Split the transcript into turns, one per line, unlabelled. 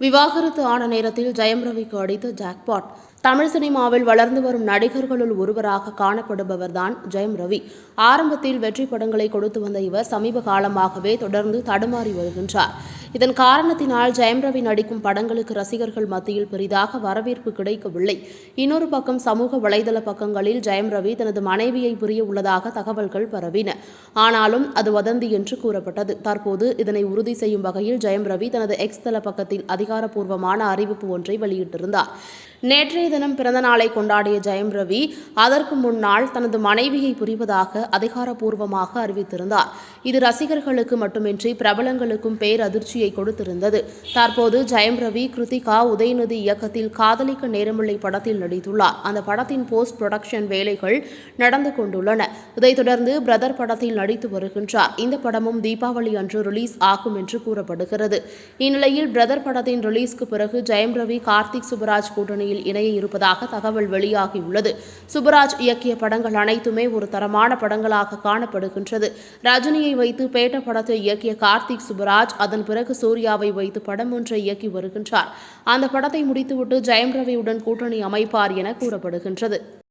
விவாகரத்து ஆன நேரத்தில் ஜெயம் ரவிக்கு அடித்த ஜாக்பாட் தமிழ் சினிமாவில் வளர்ந்து வரும் நடிகர்களுள் ஒருவராக காணப்படுபவர்தான் ஜெயம் ரவி. ஆரம்பத்தில் வெற்றி படங்களை கொடுத்து வந்த இவர் சமீப காலமாகவே தொடர்ந்து தடுமாறி வருகின்றார். இதன் காரணத்தினால் ஜெயம் ரவி நடிக்கும் படங்களுக்கு ரசிகர்கள் மத்தியில் பெரிதாக வரவேற்பு கிடைக்கவில்லை. இன்னொரு பக்கம் சமூக வலைதள பக்கங்களில் ஜெயம் ரவி தனது மனைவியை புரிய உள்ளதாக தகவல்கள் பரவின. ஆனாலும் அது வதந்தி என்று கூறப்பட்டது. தற்போது இதனை உறுதி செய்யும் வகையில் ஜெயம் ரவி தனது எக்ஸ் தள பக்கத்தில் அதிகாரப்பூர்வமான அறிவிப்பு ஒன்றை வெளியிட்டிருந்தார். நேற்றைய தினம் பிறந்த நாளை கொண்டாடிய ஜெயம் ரவி அதற்கு முன்னால் தனது மனைவியை புரிவதாக அதிகாரப்பூர்வமாக அறிவித்திருந்தார். இது ரசிகர்களுக்கு மட்டுமின்றி பிரபலங்களுக்கும் பேரதிர்ச்சியை கொடுத்திருந்தது. தற்போது ஜெயம் ரவி கிருத்திகா உதயநிதி இயக்கத்தில் காதலிக்க நேரமில்லை படத்தில் நடித்துள்ளார். அந்த படத்தின் போஸ்ட் புரொடக்ஷன் வேலைகள் நடந்து கொண்டுள்ளன. இதைத் தொடர்ந்து பிரதர் படத்தில் நடித்து வருகின்றார். இந்த படமும் தீபாவளி அன்று ரிலீஸ் ஆகும் என்று கூறப்படுகிறது. இந்நிலையில் பிரதர் படத்தின் ரிலீஸ்க்கு பிறகு ஜெயம் ரவி கார்த்திக் சுப்பராஜ் அணியில் இணைய இருப்பதாக தகவல் வெளியாகியுள்ளது. சுப்பராஜ் இயக்கிய படங்கள் அனைத்துமே ஒரு தரமான படங்களாக காணப்படுகின்றது. ரஜினியை வைத்து பேட்ட படத்தை இயக்கிய கார்த்திக் சுபராஜ் அதன் பிறகு சூர்யாவை வைத்து படம் ஒன்றை இயக்கி வருகின்றார். அந்த படத்தை முடித்துவிட்டு ஜெயம் ரவியுடன் கூட்டணி அமைப்பார் என கூறப்படுகின்றது.